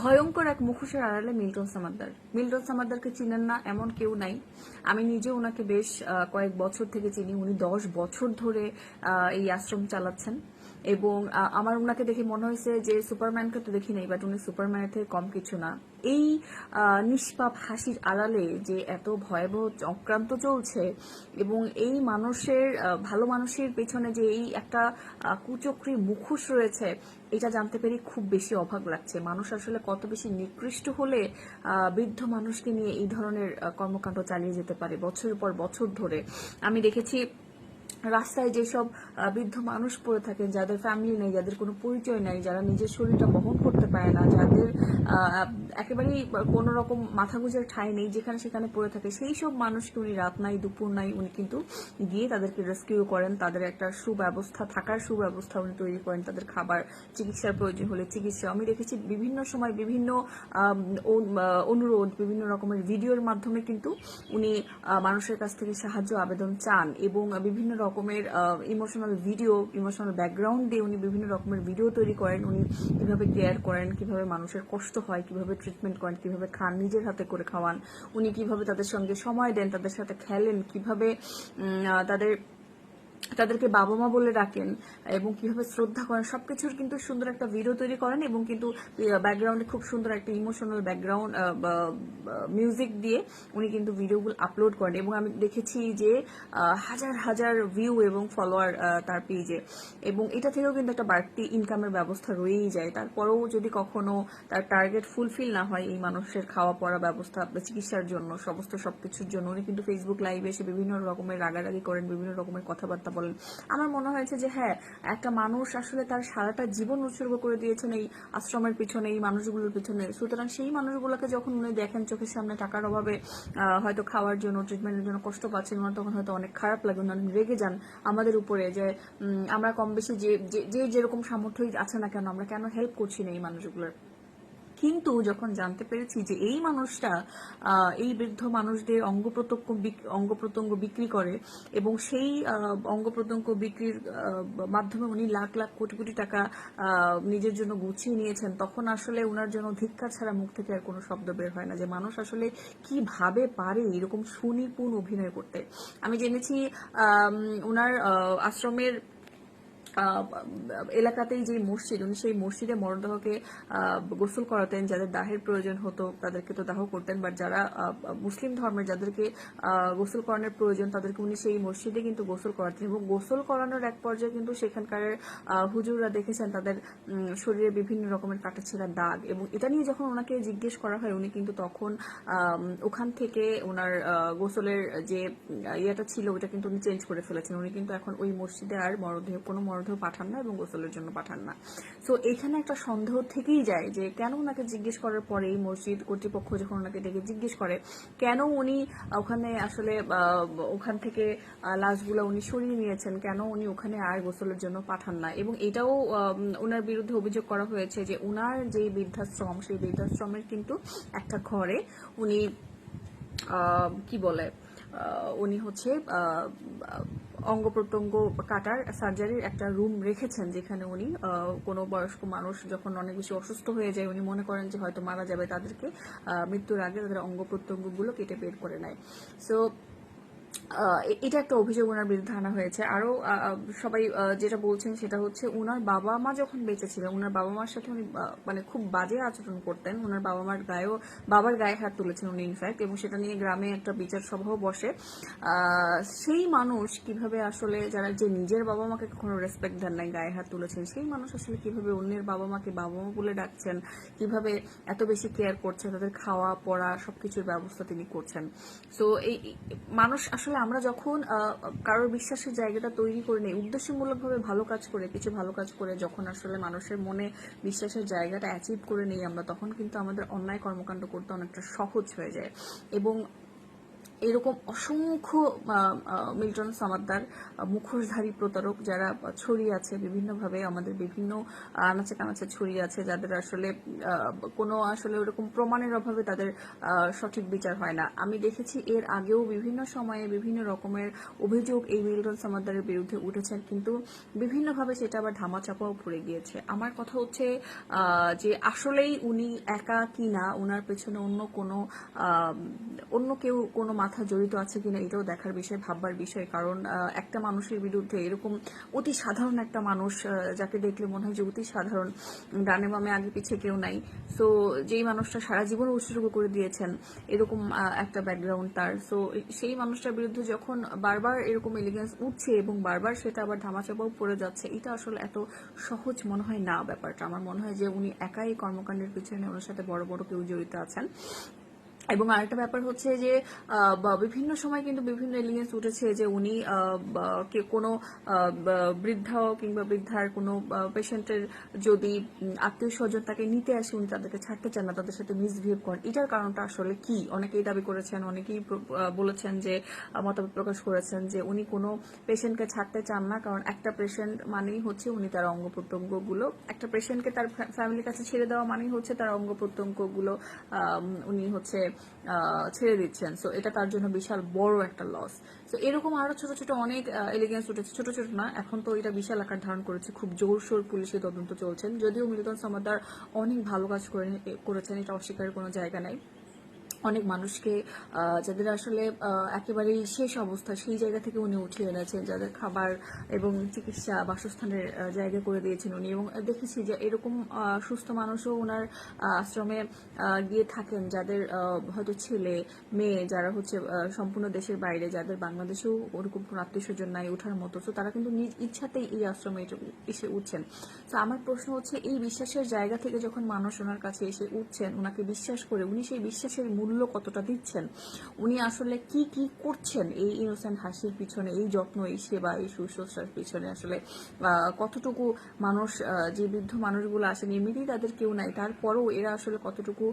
ভয়ঙ্কর এক মুখোশের আড়ালে মিল্টন সামাদ্দার। মিল্টন সামাদ্দারকে চিনেন না, এমন কেউ নাই। আমি নিজে ওনাকে বেশ কয়েক বছর থেকে চিনি। উনি দশ বছর ধরে এই আশ্রম চালাচ্ছেন। এবং আমার ওনাকে দেখে মনে হয়েছে যে সুপারম্যানকে তো দেখি নাই, বাট উনি সুপারম্যানের থেকে কম কিছু না। এই নিষ্পাপ হাসির আড়ালে যে এত ভয়াবহ চক্রান্ত চলছে এবং এই মানুষের ভালো মানুষের পেছনে যে এই একটা কুচক্রী মুখোশ রয়েছে, এটা জানতে পেরে খুব বেশি অভাগ লাগছে। মানুষ আসলে কত বেশি নিকৃষ্ট হলে বৃদ্ধ মানুষকে নিয়ে এই ধরনের কর্মকাণ্ড চালিয়ে যেতে পারে বছরের পর বছর ধরে। আমি দেখেছি রাস্তায় যেসব বৃদ্ধ মানুষ পড়ে থাকেন, যাদের ফ্যামিলি নেই, যাদের কোনো পরিচয় নেই, যারা নিজের শরীরটা বহন করতে পারে না, যাদের একেবারেই কোনো রকম মাথা গুজার ঠাঁই নেই, যেখানে সেখানে পড়ে থাকে, সেই সব মানুষকে উনি রাত নাই, দুপুর নাই, উনি কিন্তু গিয়ে তাদেরকে রেস্কিউ করেন, তাদের একটা সুব্যবস্থা, থাকার সুব্যবস্থা উনি তৈরি করেন, তাদের খাবার, চিকিৎসার প্রয়োজন হলে চিকিৎসা। আমি দেখেছি বিভিন্ন সময় বিভিন্ন অনুরোধ, বিভিন্ন রকমের ভিডিওর মাধ্যমে কিন্তু উনি মানুষের কাছ থেকে সাহায্য, আবেদন চান এবং বিভিন্ন রকমের ইমোশনাল ভিডিও ইমোশনাল ব্যাকগ্রাউন্ড দিয়ে উনি বিভিন্ন রকমের ভিডিও তৈরি করেন। উনি কীভাবে কেয়ার করেন, কীভাবে মানুষের কষ্ট হয়, কীভাবে ট্রিটমেন্ট করেন, কীভাবে খান, নিজের হাতে করে খাওয়ান, উনি কীভাবে তাদের সঙ্গে সময় দেন, তাদের সাথে খেলেন, কীভাবে তাদের তাদেরকে বাবা মা বলে ডাকেন এবং কীভাবে শ্রদ্ধা করেন, সবকিছুর কিন্তু সুন্দর একটা ভিডিও তৈরি করেন এবং কিন্তু ব্যাকগ্রাউন্ডে খুব সুন্দর একটা ইমোশনাল ব্যাকগ্রাউন্ড মিউজিক দিয়ে উনি কিন্তু ভিডিওগুলো আপলোড করেন এবং আমি দেখেছি যে হাজার হাজার ভিউ এবং ফলোয়ার তার পেজে এবং এটা থেকেও কিন্তু একটা বাড়তি ইনকামের ব্যবস্থা রয়েই যায়। তারপরেও যদি কখনো তার টার্গেট ফুলফিল না হয় এই মানুষের খাওয়া পড়া ব্যবস্থা চিকিৎসার জন্য, সমস্ত সবকিছুর জন্য, উনি কিন্তু ফেসবুক লাইভে এসে বিভিন্ন রকমের রাগারাগি করেন, বিভিন্ন রকমের কথাবার্তা বলেন। আমার মনে হয়েছে যে হ্যাঁ একটা মানুষ আসলে তার সারাটা জীবন উৎসর্গ করে দিয়েছেন এই আশ্রমের পিছনে, এই মানুষগুলোর পিছনে। সুতরাং সেই মানুষগুলোকে যখন উনি দেখেন চোখের সামনে টাকার অভাবে হয়তো খাওয়ার জন্য ট্রিটমেন্টের জন্য কষ্ট পাচ্ছেন, ওনার তখন হয়তো অনেক খারাপ লাগে ওনার রেগে যান আমাদের উপরে যে আমরা কম বেশি যে- যে যেরকম সামর্থ্যই আছে না কেন, আমরা কেন হেল্প করছি না এই মানুষগুলোর? কিন্তু যখন জানতে পেরেছি যে এই মানুষটা এই বৃদ্ধ মানুষদের অঙ্গ প্রত্যঙ্গ অঙ্গ প্রত্যঙ্গ বিক্রি করে এবং সেই অঙ্গ প্রত্যঙ্গ বিক্রির মাধ্যমে উনি লাখ লাখ কোটি কোটি টাকা নিজের জন্য গুছিয়ে নিয়েছেন, তখন আসলে ওনার জন্য ধিক্কার ছাড়া মুখ থেকে আর কোনো শব্দ বের হয় না যে মানুষ আসলে কীভাবে পারে এরকম সুনিপুণ অভিনয় করতে। আমি জেনেছি ওনার আশ্রমের এলাকাতেই যে মসজিদ উনি সেই মসজিদে মরদেহকে আহ, গোসল করাতেন যাদের দাহের প্রয়োজন হতো তাদেরকে তো দাহ করতেন বাট যারা মুসলিম ধর্মের যাদেরকে গোসল করানোর প্রয়োজন তাদেরকে উনি সেই মসজিদে কিন্তু গোসল করাতেন এবং গোসল করানোর এক পর্যায়ে কিন্তু সেখানকার হুজুররা দেখেছেন তাদের শরীরে বিভিন্ন রকমের কাটাছেঁড়া দাগ এবং এটা নিয়ে যখন ওনাকে জিজ্ঞেস করা হয় উনি কিন্তু তখন ওখান থেকে ওনার গোসলের যে ইয়েটা ছিল ওটা কিন্তু উনি চেঞ্জ করে ফেলেছেন। উনি কিন্তু এখন ওই মসজিদে আর মরদেহ কোনো মরদেহ পাঠান না এবং গোসলের জন্য পাঠান না। সো এখানে একটা সন্দেহ থেকেই যায় যে কেন ওনাকে জিজ্ঞেস করার পরে এই মসজিদ কর্তৃপক্ষ যখন ওনাকে ডেকে জিজ্ঞেস করে, কেন উনি ওখানে আসলে ওখান থেকে লাশগুলো উনি সরিয়ে নিয়েছেন, কেন উনি ওখানে আর গোসলের জন্য পাঠান না? এবং এটাও ওনার বিরুদ্ধে অভিযোগ করা হয়েছে যে ওনার যে বৃদ্ধাশ্রম, সেই বৃদ্ধাশ্রমের কিন্তু একটা ঘরে উনি কি বলে উনি হচ্ছে অঙ্গ প্রত্যঙ্গ কাটার সার্জারির একটা রুম রেখেছেন যেখানে উনি কোনো বয়স্ক মানুষ যখন অনেক বেশি অসুস্থ হয়ে যায়, উনি মনে করেন যে হয়তো মারা যাবে তাদেরকে মৃত্যুর আগে তাদের অঙ্গ প্রত্যঙ্গগুলো কেটে বের করে নেয়। সো এটা একটা অভিযোগ ওনার বিরুদ্ধে আনা হয়েছে। আরও আহ, আহ, সবাই যেটা বলছেন সেটা হচ্ছে ওনার বাবা মা যখন বেঁচে ছিলেন ওনার বাবা মার সাথে উনি মানে খুব বাজে আচরণ করতেন। ওনার বাবা মার গায়েও বাবার গায়ে হাত তুলেছেন উনি ইনফ্যাক্ট এবং সেটা নিয়ে গ্রামে একটা বিচার সভাও বসে। সেই মানুষ কীভাবে আসলে যারা যে নিজের বাবা মাকে কখনো রেসপেক্ট দেন নাই গায়ে হাত তুলেছেন সেই মানুষ আসলে কীভাবে অন্যের বাবা মাকে বাবা মা বলে ডাকছেন কীভাবে এত বেশি কেয়ার করছেন তাদের খাওয়া পড়া সবকিছুর ব্যবস্থা তিনি করছেন। সো এই- মানুষ আসলে আমরা যখন কারোর বিশ্বাসের জায়গাটা তৈরি করে নেই, উদ্দেশ্যমূলকভাবে ভালো কাজ করে, কিছু ভালো কাজ করে যখন আসলে মানুষের মনে বিশ্বাসের জায়গাটা অ্যাচিভ করে নেই আমরা, তখন কিন্তু আমাদের অন্যায় কর্মকাণ্ড করতে অনেকটা সহজ হয়ে যায়। এবং এরকম অসংখ্য মিল্টন সামাদ্দার মুখোশধারী প্রতারক যারা ছড়িয়ে আছে বিভিন্নভাবে, আমাদের বিভিন্ন আনাচে কানাচে ছড়িয়ে আছে, যাদের আসলে কোনো আসলে ওরকম প্রমাণের অভাবে তাদের সঠিক বিচার হয় না। আমি দেখেছি এর আগেও বিভিন্ন সময়ে বিভিন্ন রকমের অভিযোগ এই মিল্টন সামাদ্দারের বিরুদ্ধে উঠেছেন, কিন্তু বিভিন্নভাবে সেটা আবার ধামাচাপাও পড়ে গিয়েছে। আমার কথা হচ্ছে যে আসলেই উনি একা কিনা ওনার পেছনে অন্য কোনো অন্য কেউ কোনো মাথা জড়িত আছে কিনা এটাও দেখার বিষয়, ভাববার বিষয়। কারণ একটা মানুষের বিরুদ্ধে এরকম অতি সাধারণ একটা মানুষ যাকে দেখলে মনে হয় যে অতি সাধারণ, ডানে বামে আগে পিছিয়ে কেউ নাই। সো যেই মানুষটা সারা জীবন উৎসর্গ করে দিয়েছেন, এরকম একটা ব্যাকগ্রাউন্ড তার। সো সেই মানুষটার বিরুদ্ধে যখন বারবার এরকম এলিগেন্স উঠছে এবং বারবার সেটা আবার ধামাচাপাও পড়ে যাচ্ছে, এটা আসলে এত সহজ মনে হয় না ব্যাপারটা। আমার মনে হয় যে উনি একাই কর্মকাণ্ডের পিছনে ওনার সাথে বড় বড় কেউ জড়িত আছেন। এবং আরেকটা ব্যাপার হচ্ছে যে বিভিন্ন সময় কিন্তু বিভিন্ন এলিগেন্স উঠেছে যে উনি কোনো বৃদ্ধা কিংবা বৃদ্ধার কোনো পেশেন্টের যদি আত্মীয় স্বজন তাকে নিতে আসে, উনি তাদেরকে ছাড়তে চান না, তাদের সাথে মিসবিহেভ করেন। এটার কারণটা আসলে কি? অনেকেই দাবি করেছেন, অনেকেই বলেছেন যে মতামত প্রকাশ করেছেন যে উনি কোনো পেশেন্টকে ছাড়তে চান না, কারণ একটা পেশেন্ট মানেই হচ্ছে উনি তার অঙ্গ প্রত্যঙ্গগুলো। একটা পেশেন্টকে তার ফ্যামিলির কাছে ছেড়ে দেওয়া মানেই হচ্ছে তার অঙ্গ প্রত্যঙ্গগুলো উনি হচ্ছে ছেড়ে দিচ্ছেন। সো এটা তার জন্য বিশাল বড় একটা লস তো এরকম আরও ছোট ছোট অনেক এলিগেন্স উঠেছে। ছোট ছোট না, এখন তো এটা বিশাল আকার ধারণ করেছে। খুব জোরসোর পুলিশের তদন্ত চলছেন। যদিও মিলিতন সমাদার অনেক ভালো কাজ করে করেছেন, এটা অস্বীকারের কোনো জায়গা নাই। অনেক মানুষকে যাদের আসলে একেবারেই শেষ অবস্থা সেই জায়গা থেকে উনি উঠিয়ে এনেছেন, যাদের খাবার এবং চিকিৎসা বাসস্থানের জায়গা করে দিয়েছেন উনি। এবং দেখেছি যে এরকম সুস্থ মানুষও ওনার আশ্রমে গিয়ে থাকেন, যাদের হয়তো ছেলে, মেয়ে, যারা হচ্ছে সম্পূর্ণ দেশের বাইরে, যাদের বাংলাদেশেও ওরকম কোনো আত্মীয় স্বজন নাই ওঠার মতো। তো তারা কিন্তু নিজ ইচ্ছাতেই এই আশ্রমে এসে উঠছেন। তো আমার প্রশ্ন হচ্ছে, এই বিশ্বাসের জায়গা থেকে যখন মানুষ ওনার কাছে এসে উঠছেন ওনাকে বিশ্বাস করে, উনি সেই বিশ্বাসের মূল্য কতটা দিচ্ছেন? উনি আসলে কি কি করছেন? এই ইনোসেন্ট হাসির পিছনে, এই যত্ন, এই সেবা, এই শুশ্রূষার পিছনে আসলে কতটুকু মানুষ যে বৃদ্ধ মানুষগুলো আসেন, এমনিতেই তাদের কেউ নাই, তারপরেও এরা আসলে কতটুকু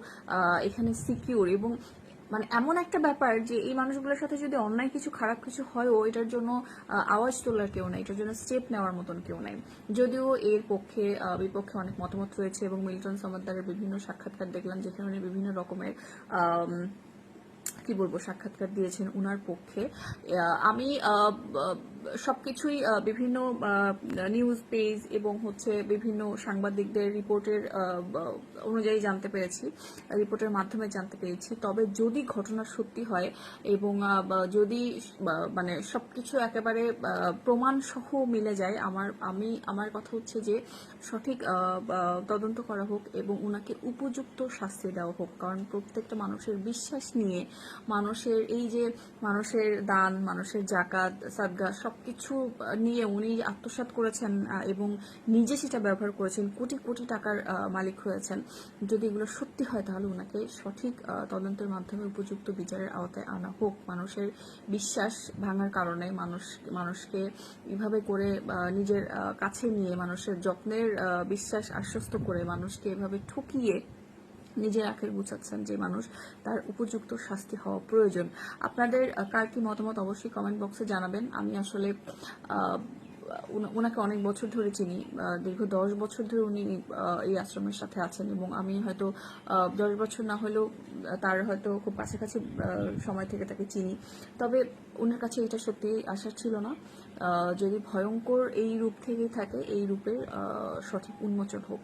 এখানে সিকিউর এবং মানে এমন একটা ব্যাপার যে এই মানুষগুলোর সাথে যদি অন্যায় কিছু, খারাপ কিছু হয়ও এটার জন্য আওয়াজ তোলার কেউ নাই, এটার জন্য স্টেপ নেওয়ার মতন কেউ নাই। যদিও এর পক্ষে বিপক্ষে অনেক মতামত রয়েছে এবং মিল্টন সমাদারের বিভিন্ন সাক্ষাৎকার দেখলাম যেখানে বিভিন্ন রকমের কি বলব, সাক্ষাৎকার দিয়েছেন উনার পক্ষে। আমি আহ, সবকিছুই বিভিন্ন নিউজ পেজ এবং হচ্ছে বিভিন্ন সাংবাদিকদের রিপোর্টের অনুযায়ী জানতে পেরেছি রিপোর্টের মাধ্যমে জানতে পেরেছি। তবে যদি ঘটনা সত্যি হয় এবং যদি মানে সবকিছু একেবারে প্রমাণ সহ মিলে যায় আমার আমি আমার কথা হচ্ছে যে সঠিক তদন্ত করা হোক এবং ওনাকে উপযুক্ত শাস্তি দেওয়া হোক কারণ প্রত্যেকটা মানুষের বিশ্বাস নিয়ে মানুষের এই যে মানুষের দান মানুষের জাকাত সাদগা সবকিছু নিয়ে উনি আত্মসাৎ করেছেন এবং নিজে সেটা ব্যবহার করেছেন। কোটি কোটি টাকার মালিক হয়েছেন। যদি এগুলো সত্যি হয়, তাহলে ওনাকে সঠিক তদন্তের মাধ্যমে উপযুক্ত বিচারের আওতায় আনা হোক। মানুষের বিশ্বাস ভাঙার কারণে মানুষ, মানুষকে এভাবে করে নিজের কাছে নিয়ে, মানুষের যত্নের বিশ্বাস আশ্বস্ত করে মানুষকে এভাবে ঠকিয়ে নিজের আখের গুছাচ্ছেন যে মানুষ, তার উপযুক্ত শাস্তি হওয়া প্রয়োজন। আপনাদের কার কি মতামত অবশ্যই কমেন্ট বক্সে জানাবেন। আমি আসলে ওনাকে অনেক বছর ধরে চিনি দীর্ঘ দশ বছর ধরে উনি এই আশ্রমের সাথে আছেন এবং আমি হয়তো দশ বছর না হলেও তার হয়তো খুব কাছাকাছি সময় থেকে তাকে চিনি। তবে ওনার কাছে এটা সত্যি আশা ছিল না। যদি ভয়ঙ্কর এই রূপ থেকেই থাকে, এই রূপের সঠিক উন্মোচন হোক।